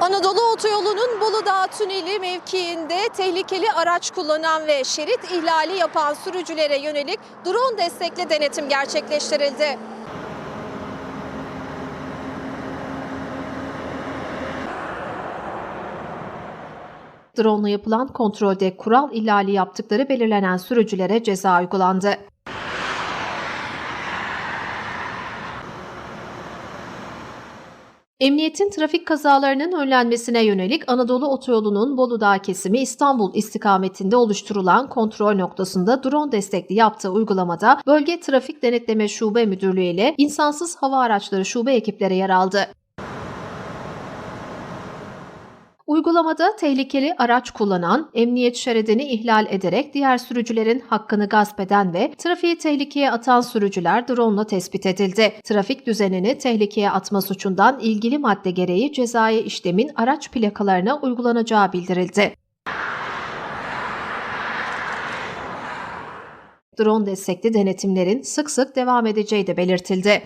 Anadolu Otoyolu'nun Bolu Dağı Tüneli mevkiinde tehlikeli araç kullanan ve şerit ihlali yapan sürücülere yönelik drone destekli denetim gerçekleştirildi. Drone yapılan kontrolde kural ihlali yaptıkları belirlenen sürücülere ceza uygulandı. Emniyetin trafik kazalarının önlenmesine yönelik Anadolu Otoyolu'nun Bolu Dağı kesimi İstanbul istikametinde oluşturulan kontrol noktasında drone destekli yaptığı uygulamada Bölge Trafik Denetleme Şube Müdürlüğü ile insansız hava araçları şube ekipleri yer aldı. Uygulamada tehlikeli araç kullanan, emniyet şeridini ihlal ederek diğer sürücülerin hakkını gasp eden ve trafiği tehlikeye atan sürücüler drone tespit edildi. Trafik düzenini tehlikeye atma suçundan ilgili madde gereği cezai işlemin araç plakalarına uygulanacağı bildirildi. Drone destekli denetimlerin sık sık devam edeceği de belirtildi.